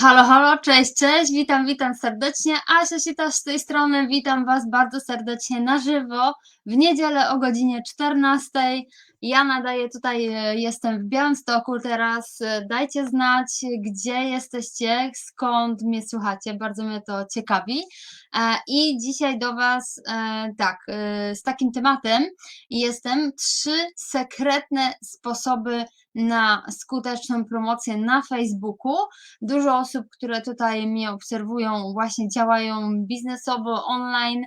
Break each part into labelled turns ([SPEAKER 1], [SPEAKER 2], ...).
[SPEAKER 1] Halo, halo, cześć, cześć, witam, witam serdecznie. Asia Sitasz z tej strony, witam Was bardzo serdecznie na żywo w niedzielę o godzinie 14. Ja nadaję tutaj, e, jestem w Białymstoku teraz. E, Dajcie znać, gdzie jesteście, skąd mnie słuchacie, bardzo mnie to ciekawi. E, I dzisiaj do Was, tak, z takim tematem jestem trzy sekretne sposoby na skuteczną promocję na Facebooku. Dużo osób, które tutaj mnie obserwują, właśnie działają biznesowo, online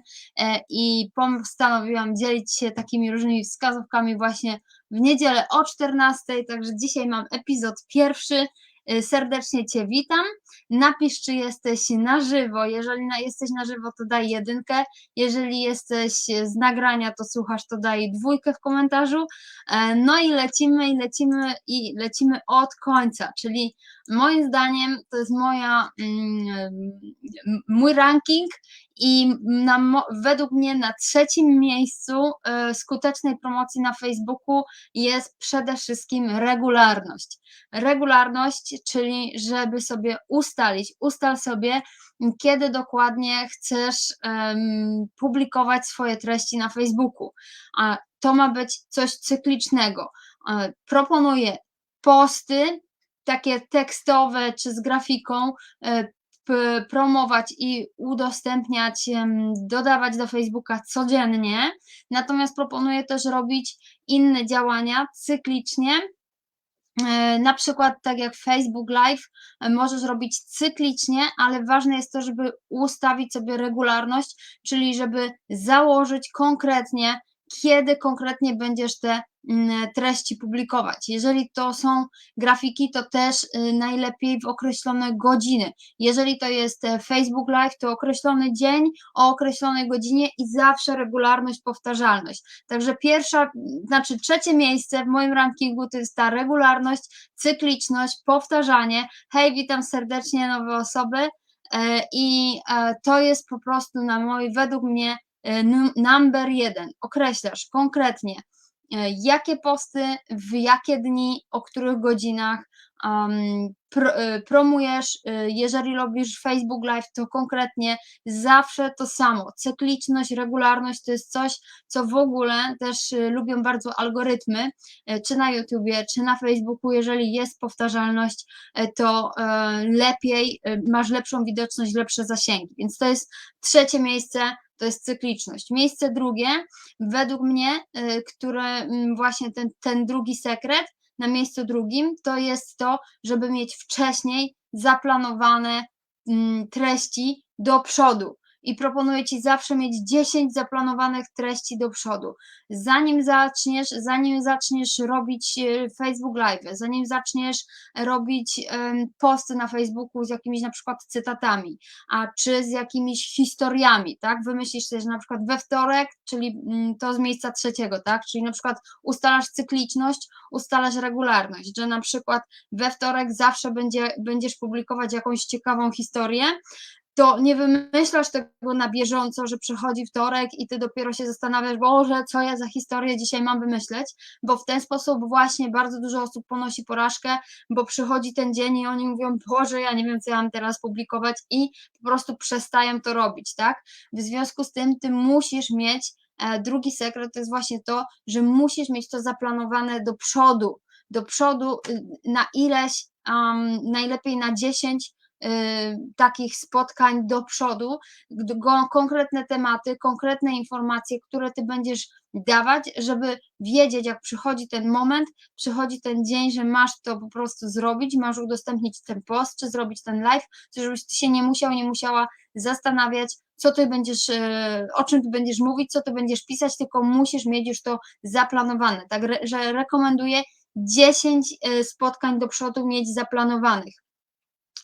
[SPEAKER 1] i postanowiłam dzielić się takimi różnymi wskazówkami właśnie w niedzielę o 14. Także dzisiaj mam epizod pierwszy. E, Serdecznie Cię witam. Napisz, czy jesteś na żywo. Jeżeli jesteś na żywo, to daj jedynkę. Jeżeli jesteś z nagrania, to słuchasz, to daj dwójkę w komentarzu. E, No i lecimy, i lecimy, i lecimy od końca, czyli moim zdaniem to jest moja, mm, mój ranking i na, według mnie na trzecim miejscu e, skutecznej promocji na Facebooku jest przede wszystkim regularność. Regularność, czyli żeby sobie ustalić, ustal sobie, kiedy dokładnie chcesz publikować swoje treści na Facebooku. A to ma być coś cyklicznego. E, Proponuję posty, takie tekstowe czy z grafiką, e, promować i udostępniać, dodawać do Facebooka codziennie. Natomiast proponuję też robić inne działania cyklicznie. E, Na przykład, tak jak Facebook Live, e, możesz robić cyklicznie, ale ważne jest to, żeby ustawić sobie regularność, czyli żeby założyć konkretnie, kiedy konkretnie będziesz te mm, treści publikować. Jeżeli to są grafiki, to też y, najlepiej w określone godziny. Jeżeli to jest e, Facebook Live, to określony dzień o określonej godzinie i zawsze regularność, powtarzalność. Także pierwsza, znaczy trzecie miejsce w moim rankingu to jest ta regularność, cykliczność, powtarzanie. Hej, witam serdecznie nowe osoby. E, I e, to jest po prostu na mój, według mnie, number jeden. Określasz konkretnie, e, jakie posty, w jakie dni, o których godzinach um, e, promujesz. Jeżeli robisz Facebook Live, to konkretnie zawsze to samo. Cykliczność, regularność to jest coś, co w ogóle też lubią bardzo algorytmy, czy na YouTubie, czy na Facebooku. Jeżeli jest powtarzalność, to lepiej, masz lepszą widoczność, lepsze zasięgi. Więc to jest trzecie miejsce, to jest cykliczność. Miejsce drugie, według mnie, e, które mm, właśnie ten, ten drugi sekret, na miejscu drugim, to jest to, żeby mieć wcześniej zaplanowane mm, treści do przodu. I proponuję Ci zawsze mieć 10 zaplanowanych treści do przodu. Zanim zaczniesz, zanim zaczniesz robić e, Facebook Live, zanim zaczniesz robić posty na Facebooku z jakimiś na przykład cytatami, a czy z jakimiś historiami, tak? Wymyślisz że na przykład we wtorek, czyli mm, to z miejsca trzeciego, tak? Czyli na przykład ustalasz cykliczność, ustalasz regularność, że na przykład we wtorek zawsze będzie, będziesz publikować jakąś ciekawą historię, to nie wymyślasz tego na bieżąco, że przychodzi wtorek i ty dopiero się zastanawiasz, Boże, co ja za historię dzisiaj mam wymyśleć, bo w ten sposób właśnie bardzo dużo osób ponosi porażkę, bo przychodzi ten dzień i oni mówią, Boże, ja nie wiem, co ja mam teraz publikować i po prostu przestają to robić, tak? W związku z tym ty musisz mieć, e, drugi sekret to jest właśnie to, że musisz mieć to zaplanowane do przodu, do przodu y, na ileś, um, najlepiej na 10 y, takich spotkań do przodu, konkretne tematy, konkretne informacje, które ty będziesz dawać, żeby wiedzieć, jak przychodzi ten moment, przychodzi ten dzień, że masz to po prostu zrobić, masz udostępnić ten post, czy zrobić ten live, żebyś ty się nie musiał, nie musiała zastanawiać, co ty będziesz, e, o czym ty będziesz mówić, co ty będziesz pisać, tylko musisz mieć już to zaplanowane. Tak, re- że rekomenduję 10 e, spotkań do przodu mieć zaplanowanych.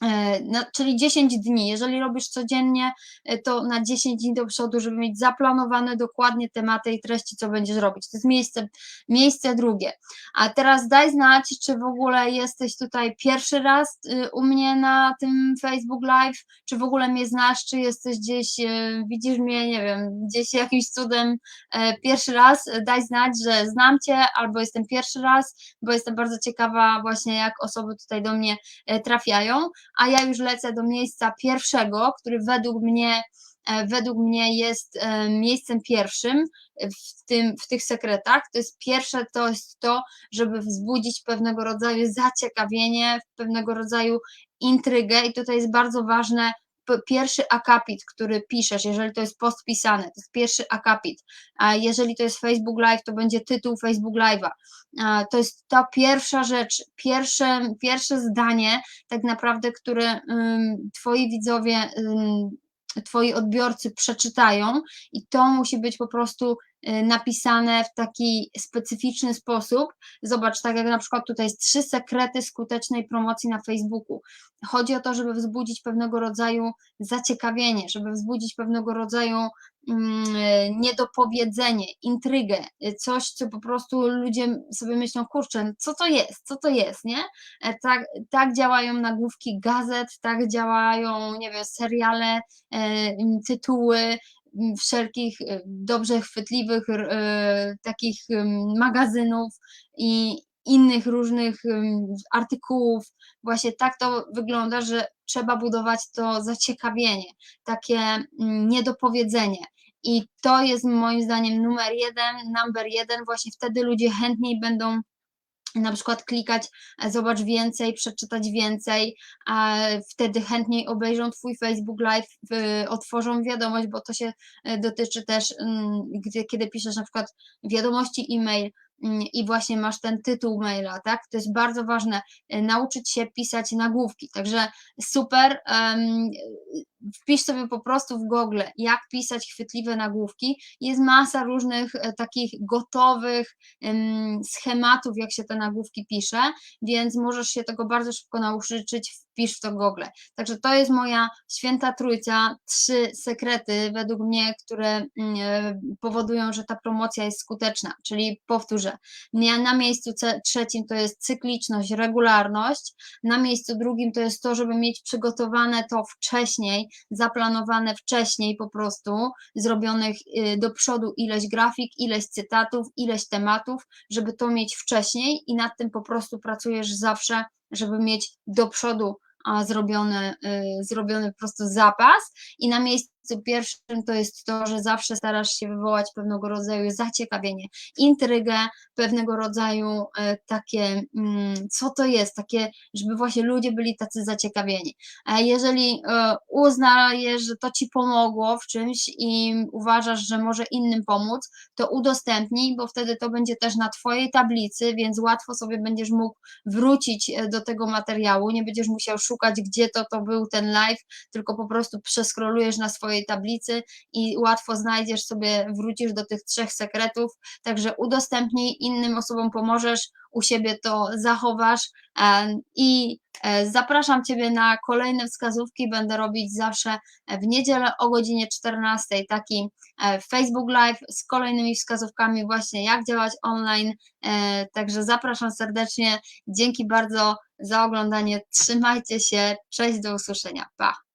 [SPEAKER 1] E, na, czyli 10 dni. Jeżeli robisz codziennie, e, to na 10 dni do przodu, żeby mieć zaplanowane dokładnie tematy i treści, co będziesz robić. To jest miejsce, miejsce drugie. A teraz daj znać, czy w ogóle jesteś tutaj pierwszy raz y, u mnie na tym Facebook Live, czy w ogóle mnie znasz, czy jesteś gdzieś, e, widzisz mnie, nie wiem, gdzieś jakimś cudem e, pierwszy raz. Daj znać, że znam Cię, albo jestem pierwszy raz, bo jestem bardzo ciekawa właśnie, jak osoby tutaj do mnie trafiają. A ja już lecę do miejsca pierwszego, który według mnie e, według mnie jest e, miejscem pierwszym w, tym, w tych sekretach. To jest pierwsze, to jest to, żeby wzbudzić pewnego rodzaju zaciekawienie, pewnego rodzaju intrygę i tutaj jest bardzo ważne pierwszy akapit, który piszesz, jeżeli to jest post pisany, to jest pierwszy akapit, a jeżeli to jest Facebook Live, to będzie tytuł Facebook Live'a. To jest ta pierwsza rzecz, pierwsze, pierwsze zdanie, tak naprawdę, które twoi widzowie, twoi odbiorcy przeczytają i to musi być po prostu napisane w taki specyficzny sposób. Zobacz, tak jak na przykład tutaj jest trzy sekrety skutecznej promocji na Facebooku. Chodzi o to, żeby wzbudzić pewnego rodzaju zaciekawienie, żeby wzbudzić pewnego rodzaju mm, e, niedopowiedzenie, intrygę, e, coś, co po prostu ludzie sobie myślą, kurczę, co to jest, co to jest, nie? E, Tak, tak działają nagłówki gazet, tak działają, nie wiem, seriale, e, tytuły wszelkich e, dobrze chwytliwych e, takich magazynów i innych różnych artykułów. Właśnie tak to wygląda, że trzeba budować to zaciekawienie, takie niedopowiedzenie. I to jest moim zdaniem numer jeden, number jeden, właśnie wtedy ludzie chętniej będą na przykład klikać, e, zobacz więcej, przeczytać więcej, wtedy chętniej obejrzą Twój Facebook Live, y, otworzą wiadomość, bo to się e, dotyczy też, mm, kiedy piszesz na przykład wiadomości e-mail i właśnie masz ten tytuł maila, tak? To jest bardzo ważne, e, nauczyć się pisać nagłówki, także super, em, wpisz sobie po prostu w Google, jak pisać chwytliwe nagłówki, jest masa różnych e, takich gotowych em, schematów, jak się te nagłówki pisze, więc możesz się tego bardzo szybko nauczyć, wpisz w to Google. Także to jest moja święta trójca, trzy sekrety według mnie, które mm, e, powodują, że ta promocja jest skuteczna, czyli powtórzę, na miejscu trzecim to jest cykliczność, regularność, na miejscu drugim to jest to, żeby mieć przygotowane to wcześniej, zaplanowane wcześniej po prostu, zrobionych y, do przodu ileś grafik, ileś cytatów, ileś tematów, żeby to mieć wcześniej i nad tym po prostu pracujesz zawsze, żeby mieć do przodu zrobiony, y, zrobiony po prostu zapas i na miejscu pierwszym to jest to, że zawsze starasz się wywołać pewnego rodzaju zaciekawienie, intrygę, pewnego rodzaju e, takie, mm, co to jest, takie, żeby właśnie ludzie byli tacy zaciekawieni. Jeżeli e, uznajesz, że to ci pomogło w czymś i uważasz, że może innym pomóc, to udostępnij, bo wtedy to będzie też na Twojej tablicy, więc łatwo sobie będziesz mógł wrócić e, do tego materiału, nie będziesz musiał szukać, gdzie to, to był ten live, tylko po prostu przeskrolujesz na swojej tablicy i łatwo znajdziesz sobie, wrócisz do tych trzech sekretów, także udostępnij, innym osobom pomożesz, u siebie to zachowasz. E, i e, zapraszam Ciebie na kolejne wskazówki, będę robić zawsze w niedzielę o godzinie 14 taki e, Facebook Live z kolejnymi wskazówkami właśnie jak działać online, także zapraszam serdecznie, dzięki bardzo za oglądanie, trzymajcie się, cześć, do usłyszenia, pa!